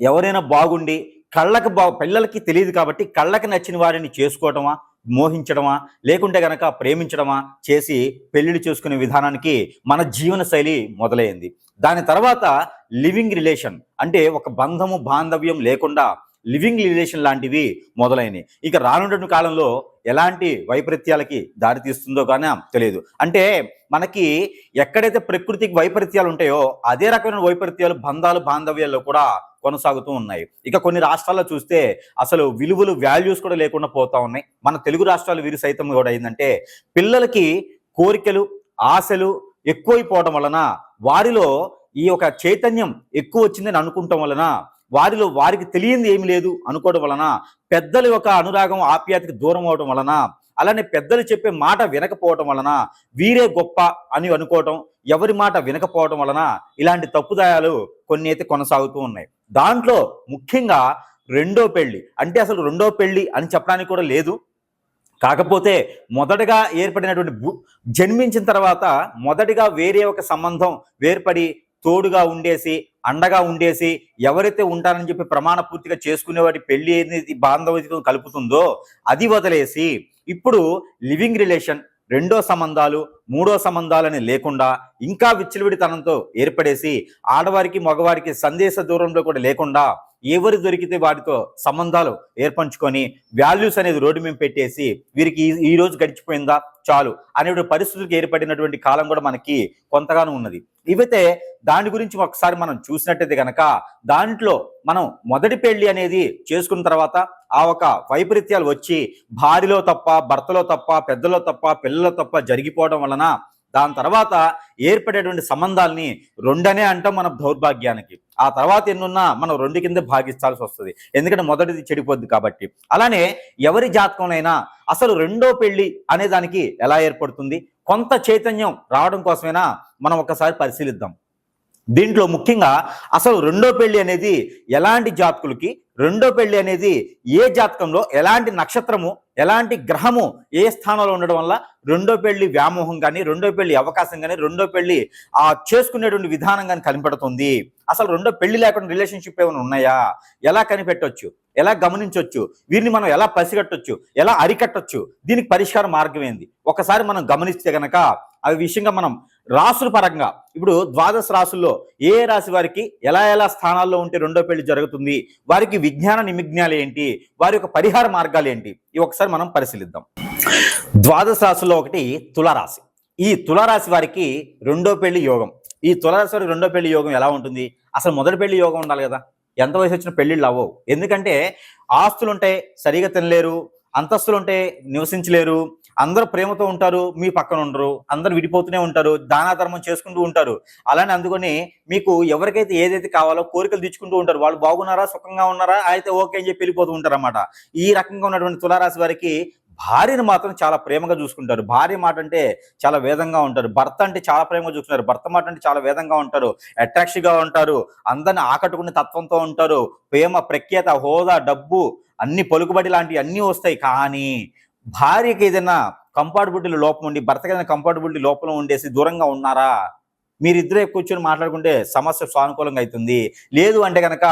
ఎవరైనా బాగుండి కళ్ళకు బా పిల్లలకి తెలియదు కాబట్టి కళ్ళకి నచ్చిన వారిని చేసుకోవటమా మోహించడమా లేకుంటే గనక ప్రేమించడమా చేసి పెళ్ళిళ్ళు చేసుకునే విధానానికి మన జీవన శైలి మొదలైంది. దాని తర్వాత లివింగ్ రిలేషన్ అంటే ఒక బంధము బాంధవ్యం లేకుండా లివింగ్ రిలేషన్ లాంటివి మొదలైనవి ఇక రానున్న కాలంలో ఎలాంటి వైపరీత్యాలకి దారి తీస్తుందో కానీ తెలియదు. అంటే మనకి ఎక్కడైతే ప్రకృతికి వైపరీత్యాలు ఉంటాయో అదే రకమైన వైపరీత్యాలు బంధాలు బాంధవ్యాల్లో కూడా కొనసాగుతూ ఉన్నాయి. ఇక కొన్ని రాష్ట్రాల్లో చూస్తే అసలు విలువలు వాల్యూస్ కూడా లేకుండా పోతా ఉన్నాయి. మన తెలుగు రాష్ట్రాలు వీరు సైతం కూడా ఏంటంటే పిల్లలకి కోరికలు ఆశలు ఎక్కువైపోవడం వలన వారిలో ఈ యొక్క చైతన్యం ఎక్కువ వచ్చిందని అనుకుంటాం వలన వారిలో వారికి తెలియంది ఏమి లేదు అనుకోవడం వలన పెద్దల యొక్క అనురాగం ఆప్యాయతకి దూరం అవడం వలన అలానే పెద్దలు చెప్పే మాట వినకపోవటం వలన వీరే గొప్ప అని అనుకోవటం ఎవరి మాట వినకపోవటం వలన ఇలాంటి తప్పుదాయాలు కొన్ని అయితే కొనసాగుతూ ఉన్నాయి. దాంట్లో ముఖ్యంగా రెండో పెళ్ళి అంటే అసలు రెండో పెళ్ళి అని చెప్పడానికి కూడా లేదు. కాకపోతే మొదటగా ఏర్పడినటువంటి భూ- జన్మించిన తర్వాత మొదటిగా వేరే ఒక సంబంధం వేర్పడి తోడుగా ఉండేసి అండగా ఉండేసి ఎవరైతే ఉంటారని చెప్పి ప్రమాణ పూర్తిగా చేసుకునే వాటి పెళ్ళి అనేది బాంధవ్యతను కలుపుతుందో అది వదిలేసి ఇప్పుడు లివింగ్ రిలేషన్ రెండో సంబంధాలు మూడో సంబంధాలని లేకుండా ఇంకా విచ్చలవిడితనంతో ఏర్పడేసి ఆడవారికి మగవారికి సందేశ దూరంలో కూడా లేకుండా ఎవరు దొరికితే వారితో సంబంధాలు ఏర్పంచుకొని వాల్యూస్ అనేది రోడ్డు మేము పెట్టేసి వీరికి ఈ- రోజు గడిచిపోయిందా? చాలు అనేటువంటి పరిస్థితులకు ఏర్పడినటువంటి కాలం కూడా మనకి కొంతగానో ఉన్నది. ఇవైతే దాని గురించి ఒకసారి మనం చూసినట్టయితే కనుక దాంట్లో మనం మొదటి పెళ్ళి అనేది చేసుకున్న తర్వాత ఆ ఒక వైపరీత్యాలు వచ్చి భార్యలో తప్ప భర్తలో తప్ప పెద్దలో తప్ప పిల్లలో తప్ప జరిగిపోవడం వలన దాని తర్వాత ఏర్పడేటువంటి సంబంధాలని రెండనే అంటాం మన దౌర్భాగ్యానికి. ఆ తర్వాత ఎన్నున్నా మనం రెండు కింద భాగిస్తాల్సి వస్తుంది. ఎందుకంటే మొదటిది చెడిపోద్ది కాబట్టి. అలానే ఎవరి జాతకంలోనైనా అసలు రెండో పెళ్ళి అనే దానికి ఎలా ఏర్పడుతుంది? కొంత చైతన్యం రావడం కోసమైనా మనం ఒకసారి పరిశీలిద్దాం. దీంట్లో ముఖ్యంగా అసలు రెండో పెళ్ళి అనేది ఎలాంటి జాతకులకి రెండో పెళ్ళి అనేది ఏ జాతకంలో ఎలాంటి నక్షత్రము ఎలాంటి గ్రహము ఏ స్థానంలో ఉండడం వల్ల రెండో పెళ్ళి వ్యామోహం కానీ రెండో పెళ్ళి అవకాశం కానీ రెండో పెళ్ళి ఆ చేసుకునేటువంటి విధానం కానీ కనిపెడుతుంది. అసలు రెండో పెళ్ళి లేకుండా రిలేషన్షిప్ ఏమైనా ఉన్నాయా? ఎలా కనిపెట్టవచ్చు ఎలా గమనించవచ్చు వీరిని మనం ఎలా పసిగట్టొచ్చు ఎలా అరికట్టొచ్చు? దీనికి పరిష్కార మార్గం ఏంది? ఒకసారి మనం గమనిస్తే గనక ఆ విషయంగా మనం రాసుల పరంగా. ఇప్పుడు ద్వాదశ రాసుల్లో ఏ రాశి వారికి ఎలా ఎలా స్థానాల్లో ఉంటే రెండో పెళ్ళి జరుగుతుంది వారికి విజ్ఞాన నిమిజ్ఞాలు ఏంటి వారి యొక్క పరిహార మార్గాలు ఏంటి ఇవి ఒకసారి మనం పరిశీలిద్దాం. ద్వాదశ రాశుల్లో ఒకటి తులారాశి. ఈ తులారాశి వారికి రెండో పెళ్ళి యోగం. ఈ తులారాశి వారికి రెండో పెళ్ళి యోగం ఎలా ఉంటుంది? అసలు మొదటి పెళ్ళి యోగం ఉండాలి కదా. ఎంత వయసు వచ్చిన పెళ్ళిళ్ళు అవ్వవు. ఎందుకంటే ఆస్తులుంటే సరిగా తినలేరు అంతస్తులుంటే నివసించలేరు అందరూ ప్రేమతో ఉంటారు మీ పక్కన ఉండరు అందరు విడిపోతూనే ఉంటారు దానా ధర్మం చేసుకుంటూ ఉంటారు. అలానే అందుకని మీకు ఎవరికైతే ఏదైతే కావాలో కోరికలు తెచ్చుకుంటూ ఉంటారు వాళ్ళు బాగున్నారా సుఖంగా ఉన్నారా అయితే ఓకే అని చెప్పి వెళ్ళిపోతూ ఉంటారు అన్నమాట ఈ రకంగా ఉన్నటువంటి తులారాశి వారికి భార్యను మాత్రం చాలా ప్రేమగా చూసుకుంటారు. భార్య మాట అంటే చాలా వేదంగా ఉంటారు. భర్త అంటే చాలా ప్రేమగా చూసుకుంటారు. భర్త మాట అంటే చాలా వేదంగా ఉంటారు. అట్రాక్షన్గా ఉంటారు. అందరిని ఆకట్టుకునే తత్వంతో ఉంటారు. ప్రేమ ప్రఖ్యాత హోదా డబ్బు అన్ని పలుకుబడి లాంటివి అన్నీ వస్తాయి. కానీ భార్యకి ఏదైనా కంపార్టబిలిటీ లోపం ఉండి భర్తకి ఏదైనా కంపార్టబిలిటీ లోపల ఉండేసి దూరంగా ఉన్నారా? మీరిద్దరే కూర్చొని మాట్లాడుకుంటే సమస్య సానుకూలంగా అవుతుంది. లేదు అంటే కనుక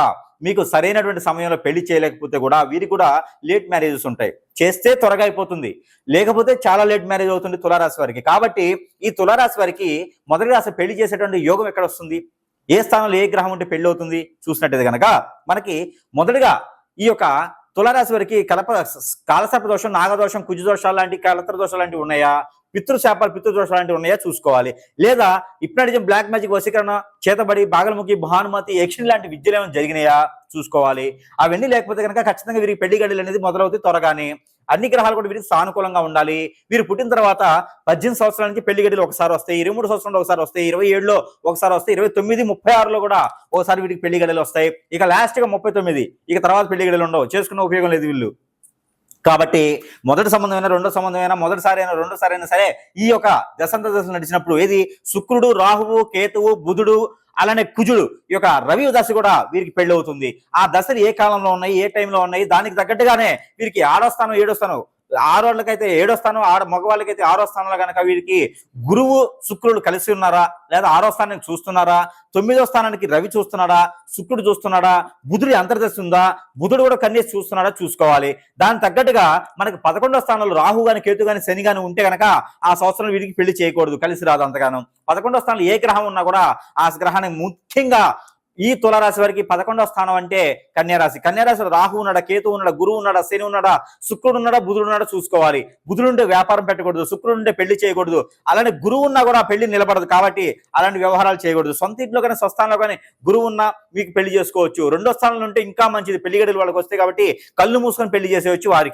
మీకు సరైనటువంటి సమయంలో పెళ్ళి చేయలేకపోతే కూడా వీరికి కూడా లేట్ మ్యారేజెస్ ఉంటాయి. చేస్తే త్వరగా అయిపోతుంది. లేకపోతే చాలా లేట్ మ్యారేజ్ అవుతుంది తులారాశి వారికి. కాబట్టి ఈ తులారాశి వారికి మొదటిగా అసలు పెళ్ళి చేసేటువంటి యోగం ఎక్కడ వస్తుంది? ఏ స్థానంలో ఏ గ్రహం ఉంటే పెళ్ళి అవుతుంది? చూసినట్టయితే కనుక మనకి మొదటిగా ఈ యొక్క తులారాశి వారికి కలప కాలసర్ప దోషం నాగదోషం కుజు దోషాలు లాంటి కలత్ర దోషాలు లాంటివి ఉన్నాయా? పితృశాపాలు పితృదోషాలు లాంటివి ఉన్నాయా చూసుకోవాలి. లేదా ఇప్నాటిజం బ్లాక్ మ్యాజిక్ వశీకరణ చేతబడి బాగలముఖి భానుమతి యక్షిణి లాంటి విద్యలు ఏమైనా జరిగినాయా చూసుకోవాలి. అవన్నీ లేకపోతే కనుక ఖచ్చితంగా వీరికి పెళ్ళి గడియలు అనేది మొదలవుతాయి త్వరగానే. అన్ని గ్రహాలు కూడా వీరికి సానుకూలంగా ఉండాలి. వీరు పుట్టిన తర్వాత పద్దెనిమిది సంవత్సరాల నుంచి పెళ్ళి గడియలు ఒకసారి వస్తాయి. ఇరవై మూడు సంవత్సరంలో ఒకసారి వస్తాయి. ఇరవై ఏడులో ఒకసారి వస్తాయి. ఇరవై తొమ్మిది ముప్పై ఆరులో కూడా ఒకసారి వీరికి పెళ్ళి గడియలు వస్తాయి. ఇక లాస్ట్గా ముప్పై తొమ్మిది. ఇక తర్వాత పెళ్ళి గడ్డలు ఉండవు. చేసుకున్న ఉపయోగం లేదు వీళ్ళు. కాబట్టి మొదటి సంబంధమైన రెండో సంబంధమైన మొదటిసారి అయినా రెండోసారి అయినా సరే ఈ యొక్క దశంత దశలు నడిచినప్పుడు ఏది? శుక్రుడు రాహువు కేతువు బుధుడు అలానే కుజుడు ఈ యొక్క రవి దశ కూడా వీరికి పెళ్ళి అవుతుంది ఆ దశలు ఏ కాలంలో ఉన్నాయి? ఏ టైంలో ఉన్నాయి? దానికి తగ్గట్టుగానే వీరికి ఆరో స్థానం ఏడో స్థానం ఆరోళ్ళకైతే ఏడో స్థానం ఆడ మగవాళ్ళకైతే ఆరో స్థానంలో కనుక వీరికి గురువు శుక్రుడు కలిసి ఉన్నారా? లేదా ఆరో స్థానానికి చూస్తున్నారా? తొమ్మిదో స్థానానికి రవి చూస్తున్నాడా? శుక్రుడు చూస్తున్నాడా? బుధుడి అంతర్దశ ఉందా? బుధుడు కూడా కన్యసి చూస్తున్నాడా? చూసుకోవాలి. దానికి తగ్గట్టుగా మనకి పదకొండో స్థానంలో రాహు గాని కేతు గాని శని గాని ఉంటే కనుక ఆ సంవత్సరం వీరికి పెళ్ళి చేయకూడదు కలిసి రాదు అంతగానం. పదకొండో స్థానంలో ఏ గ్రహం ఉన్నా కూడా ఆ గ్రహానికి ముఖ్యంగా ఈ తులరాశి వారికి పదకొండవ స్థానం అంటే కన్యారాశి. కన్యారాశిలో రాహు ఉన్నాడా కేతు ఉన్నాడా గురువు ఉన్నాడా శని ఉన్నాడా శుక్రుడు ఉన్నాడా బుధుడు ఉన్నాడా చూసుకోవాలి. బుధుడు ఉంటే వ్యాపారం పెట్టకూడదు శుక్రుడు ఉంటే పెళ్ళి చేయకూడదు. అలానే గురువు ఉన్నా కూడా పెళ్ళి నిలబడదు కాబట్టి అలాంటి వ్యవహారాలు చేయకూడదు. సొంత ఇంట్లో కానీ స్వస్థానంలో కానీ గురువు ఉన్నా మీకు పెళ్ళి చేసుకోవచ్చు. రెండో స్థానంలో ఉంటే ఇంకా మంచిది. పెళ్ళి గడులు వాళ్ళకి వస్తాయి కాబట్టి కళ్ళు మూసుకొని పెళ్ళి చేసేవచ్చు వారికి.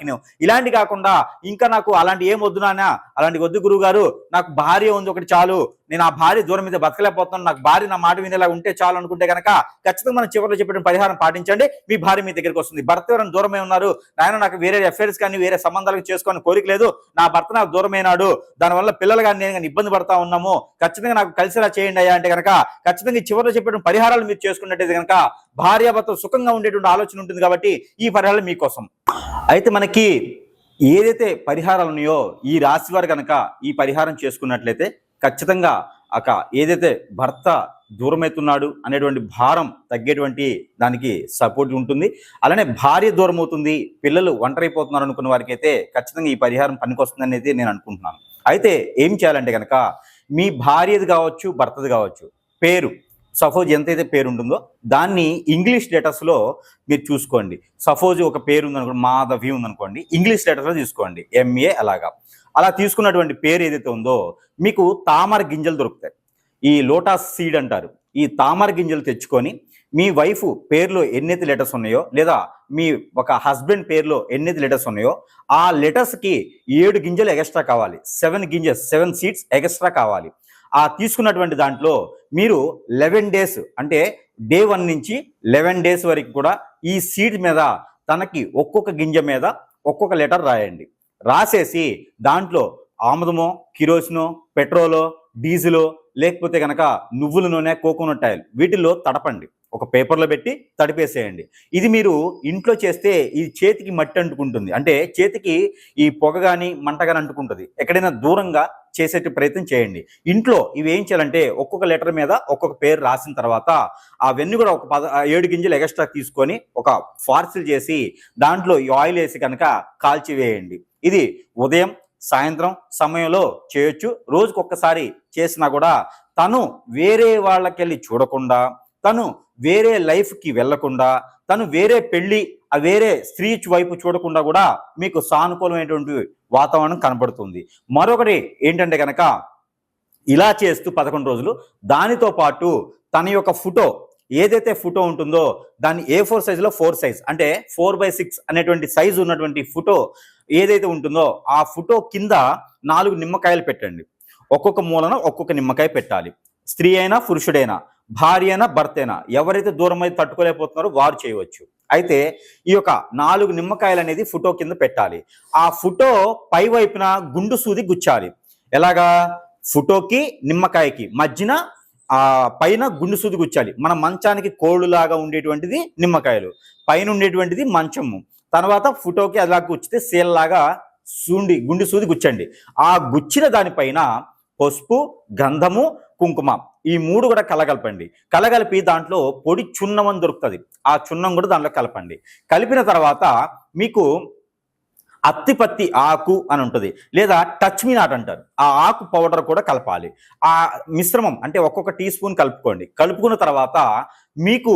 ఇలాంటి కాకుండా ఇంకా నాకు అలాంటి ఏం వద్దు నాన్న అలాంటి వద్దు గురువు గారు నాకు భార్య ఉంది ఒకటి చాలు. నేను ఆ భార్య దూరం మీద బతకలేకపోతున్నాను. నాకు భార్య నా మాట వినేలా ఉంటే చాలు అనుకుంటే కనుక ఖచ్చితంగా మనం చివరిలో చెప్పిన పరిహారం పాటించండి. మీ భార్య మీ దగ్గరికి వస్తుంది. భర్త ఎవరైనా దూరమే ఉన్నారు? నాయన నాకు వేరే అఫైర్స్ కానీ వేరే సంబంధాలకు చేసుకోని కోరిక లేదు. నా భర్త నాకు దూరమైనాడు దానివల్ల పిల్లలు కానీ నేను కానీ ఇబ్బంది పడతా ఉన్నాము. ఖచ్చితంగా నాకు కలిసిలా చేయండి అయ్యా అంటే కనుక ఖచ్చితంగా ఈ చివరిలో చెప్పిన పరిహారాలు మీరు చేసుకున్నట్టయితే కనుక భార్యాభర్త సుఖంగా ఉండేటువంటి ఆలోచన ఉంటుంది కాబట్టి ఈ పరిహారాలు మీకోసం అయితే మనకి ఏదైతే పరిహారాలు ఉన్నాయో ఈ రాశి వారు కనుక ఈ పరిహారం చేసుకున్నట్లయితే ఖచ్చితంగా అక ఏదైతే భర్త దూరమవుతున్నాడు అనేటువంటి భారం తగ్గేటువంటి దానికి సపోర్ట్ ఉంటుంది. అలానే భార్య దూరం అవుతుంది పిల్లలు ఒంటరైపోతున్నారు అనుకున్న వారికి అయితే ఖచ్చితంగా ఈ పరిహారం పనికొస్తుందని అయితే నేను అనుకుంటున్నాను. అయితే ఏం చేయాలంటే కనుక మీ భార్యది కావచ్చు భర్తది కావచ్చు పేరు సపోజ్ ఎంతైతే పేరు ఉంటుందో దాన్ని ఇంగ్లీష్ లెటర్స్లో మీరు చూసుకోండి. సపోజ్ ఒక పేరు ఉందనుకోండి మాధవి ఉందనుకోండి ఇంగ్లీష్ లెటర్స్లో తీసుకోండి ఎంఏ అలాగా. అలా తీసుకున్నటువంటి పేరు ఏదైతే ఉందో మీకు తామర గింజలు దొరుకుతాయి. ఈ లోటాస్ సీడ్ అంటారు. ఈ తామర గింజలు తెచ్చుకొని మీ వైఫ్ పేరులో ఎన్నైతే లెటర్స్ ఉన్నాయో లేదా మీ ఒక హస్బెండ్ పేరులో ఎన్నైతే లెటర్స్ ఉన్నాయో ఆ లెటర్స్కి ఏడు గింజలు ఎక్స్ట్రా కావాలి. సెవెన్ గింజెస్ సెవెన్ సీడ్స్ ఎక్స్ట్రా కావాలి. ఆ తీసుకున్నటువంటి దాంట్లో మీరు లెవెన్ డేస్ అంటే డే వన్ నుంచి లెవెన్ డేస్ వరకు కూడా ఈ సీడ్ మీద తనకి ఒక్కొక్క గింజ మీద ఒక్కొక్క లెటర్ రాయండి. రాసేసి దాంట్లో ఆముదమో కిరోసినో పెట్రోలో డీజిల్ లేకపోతే కనుక నువ్వుల నూనె కోకోనట్ ఆయిల్ వీటిల్లో తడపండి. ఒక పేపర్లో పెట్టి తడిపేసేయండి. ఇది మీరు ఇంట్లో చేస్తే ఈ చేతికి మట్టి అంటుకుంటుంది. అంటే చేతికి ఈ పొగ కానీ మంట కానీ అంటుకుంటుంది. ఎక్కడైనా దూరంగా చేసేట ప్రయత్నం చేయండి. ఇంట్లో ఇవి ఏం చేయాలంటే ఒక్కొక్క లెటర్ మీద ఒక్కొక్క పేరు రాసిన తర్వాత అవన్నీ కూడా ఒక పద ఏడు గింజలు ఎక్స్ట్రా తీసుకొని ఒక ఫార్సిల్ చేసి దాంట్లో ఈ ఆయిల్ వేసి కనుక కాల్చివేయండి. ఇది ఉదయం సాయంత్రం సమయంలో చేయొచ్చు. రోజుకు ఒక్కసారి చేసినా కూడా తను వేరే వాళ్ళకెళ్ళి చూడకుండా తను వేరే లైఫ్కి వెళ్ళకుండా తను వేరే పెళ్ళి ఆ వేరే స్త్రీ వైపు చూడకుండా కూడా మీకు సానుకూలమైనటువంటి వాతావరణం కనబడుతుంది. మరొకటి ఏంటంటే కనుక ఇలా చేస్తూ పదకొండు రోజులు దానితో పాటు తన యొక్క ఫోటో ఏదైతే ఫోటో ఉంటుందో దాన్ని ఏ ఫోర్ సైజులో? Four size. అంటే ఫోర్ బై సిక్స్ అనేటువంటి సైజు ఉన్నటువంటి ఫోటో ఏదైతే ఉంటుందో ఆ ఫోటో కింద నాలుగు నిమ్మకాయలు పెట్టండి. ఒక్కొక్క మూలన ఒక్కొక్క నిమ్మకాయ పెట్టాలి. స్త్రీ అయినా పురుషుడైనా భార్య అయినా భర్త అయినా ఎవరైతే దూరం అయితే తట్టుకోలేకపోతున్నారో వారు చేయవచ్చు. అయితే ఈ యొక్క నాలుగు నిమ్మకాయలు అనేది ఫోటో కింద పెట్టాలి. ఆ ఫోటో పై వైపున గుండు సూది గుచ్చాలి. ఎలాగా? ఫోటోకి నిమ్మకాయకి మధ్యన ఆ పైన గుండు సూది గుచ్చాలి. మన మంచానికి కోళ్ళులాగా ఉండేటువంటిది నిమ్మకాయలు. పైన ఉండేటువంటిది మంచము. తర్వాత ఫోటోకి అలా గుచ్చితే సేల్లాగా సూండి గుండి సూది గుచ్చండి. ఆ గుచ్చిన దానిపైన పసుపు గంధము కుంకుమ ఈ మూడు కూడా కలగలపండి. కలగలిపి దాంట్లో పొడి చున్నం అని దొరుకుతుంది. ఆ చున్నం కూడా దాంట్లో కలపండి. కలిపిన తర్వాత మీకు అత్తిపత్తి ఆకు అని ఉంటుంది. లేదా టచ్ మీ నాట్ అంటారు. ఆ ఆకు పౌడర్ కూడా కలపాలి. ఆ మిశ్రమం అంటే ఒక్కొక్క టీ స్పూన్ కలుపుకోండి. కలుపుకున్న తర్వాత మీకు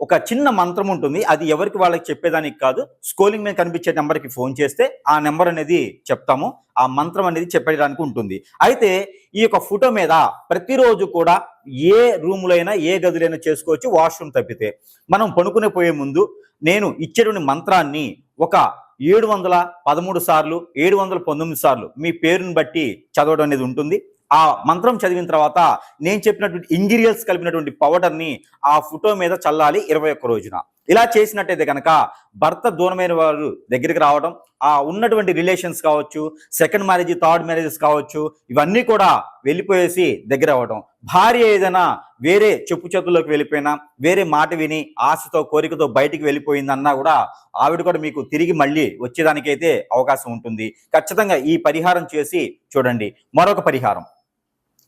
ఒక చిన్న మంత్రం ఉంటుంది. అది ఎవరికి వాళ్ళకి చెప్పేదానికి కాదు. స్కోలింగ్ మీద కనిపించే నెంబర్కి ఫోన్ చేస్తే ఆ నెంబర్ అనేది చెప్తాము. ఆ మంత్రం అనేది చెప్పడానికి ఉంటుంది. అయితే ఈ యొక్క ఫోటో మీద ప్రతిరోజు కూడా ఏ రూములైనా ఏ గదులైనా చేసుకోవచ్చు. వాష్రూమ్ తప్పితే. మనం పడుకునే పోయే ముందు నేను ఇచ్చేటువంటి మంత్రాన్ని ఒక ఏడు వందల పదమూడు సార్లు ఏడు వందల పంతొమ్మిది సార్లు మీ పేరుని బట్టి చదవడం అనేది ఉంటుంది. ఆ మంత్రం చదివిన తర్వాత నేను చెప్పినటువంటి ఇంగ్రీడియంట్స్ కలిపినటువంటి పౌడర్ని ఆ ఫోటో మీద చల్లాలి ఇరవై ఒక్క రోజున. ఇలా చేసినట్టయితే కనుక భర్త దూరమైన వారు దగ్గరికి రావడం ఆ ఉన్నటువంటి రిలేషన్స్ కావచ్చు సెకండ్ మ్యారేజ్ థర్డ్ మ్యారేజెస్ కావచ్చు ఇవన్నీ కూడా వెళ్ళిపోయేసి దగ్గర అవ్వడం భార్య ఏదైనా వేరే చెప్పు చేతుల్లోకి వెళ్ళిపోయినా వేరే మాట విని ఆశతో కోరికతో బయటికి వెళ్ళిపోయిందన్నా కూడా ఆవిడ కూడా మీకు తిరిగి మళ్ళీ వచ్చేదానికైతే అవకాశం ఉంటుంది. ఖచ్చితంగా ఈ పరిహారం చేసి చూడండి. మరొక పరిహారం.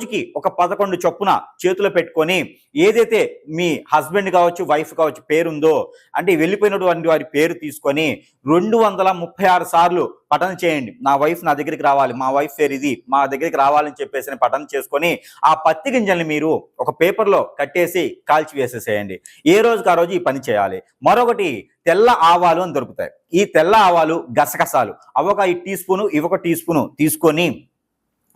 రోజుకి ఒక పదకొండు చొప్పున చేతిలో పెట్టుకొని ఏదైతే మీ హస్బెండ్ కావచ్చు వైఫ్ కావచ్చు పేరుందో అంటే వెళ్ళిపోయినటువంటి వారి పేరు తీసుకొని రెండు వందల ముప్పై ఆరు సార్లు పఠనం చేయండి. నా వైఫ్ నా దగ్గరికి రావాలి మా వైఫ్ పేరు ఇది మా దగ్గరికి రావాలని చెప్పేసి పఠనం చేసుకొని ఆ పత్తి గింజల్ని మీరు ఒక పేపర్లో కట్టేసి కాల్చి వేసేసేయండి. ఏ రోజుకి ఆ రోజు ఈ పని చేయాలి? మరొకటి తెల్ల ఆవాలు అని దొరుకుతాయి. ఈ తెల్ల ఆవాలు గసగసాలు. అవొక ఈ టీ స్పూను ఇవొక టీ స్పూను తీసుకొని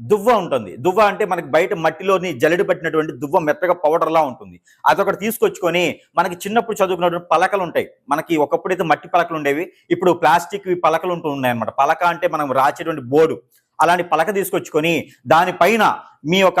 దువ్వ ఉంటుంది. దువ్వ అంటే మనకి బయట మట్టిలోని జల్లెడు పట్టినటువంటి దువ్వ మెత్తగా పౌడర్లా ఉంటుంది. అదొకటి తీసుకొచ్చుకొని మనకి చిన్నప్పుడు చదువుకున్నటువంటి పలకలు ఉంటాయి. మనకి ఒకప్పుడైతే మట్టి పలకలు ఉండేవి. ఇప్పుడు ప్లాస్టిక్ పలకలు ఉంటూ ఉన్నాయి అనమాట పలక అంటే మనం రాసేటువంటి బోర్డు. అలాంటి పలక తీసుకొచ్చుకొని దానిపైన మీ యొక్క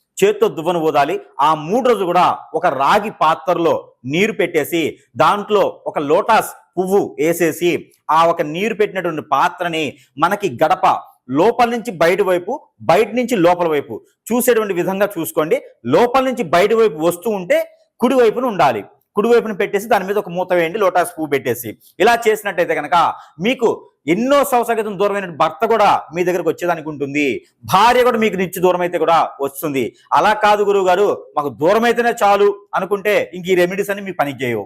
చేత్తో దువ్వను ఊదాలి. ఆ మూడు రోజులు కూడా ఒక రాగి పాత్రలో నీరు పెట్టేసి దాంట్లో ఒక లోటాస్ పువ్వు వేసేసి ఆ ఒక నీరు పెట్టినటువంటి పాత్రని మనకి గడప లోపల నుంచి బయట వైపు బయట నుంచి లోపల వైపు చూసేటువంటి విధంగా చూసుకోండి. లోపల నుంచి బయట వైపు వస్తూ ఉంటే కుడి వైపున ఉండాలి. కుడివైపున పెట్టేసి దాని మీద ఒక మూత వేయండి లోటాస్ పువ్వు పెట్టేసి. ఇలా చేసినట్టయితే కనుక మీకు ఎన్నో సంవత్సరాల క్రితం దూరమైన భర్త కూడా మీ దగ్గరకు వచ్చేదానికి ఉంటుంది. భార్య కూడా మీకు నిచ్చి దూరం అయితే కూడా వస్తుంది. అలా కాదు గురువు గారు మాకు దూరం అయితేనే చాలు అనుకుంటే ఇంక ఈ రెమెడీస్ అన్ని మీ పని చేయవు.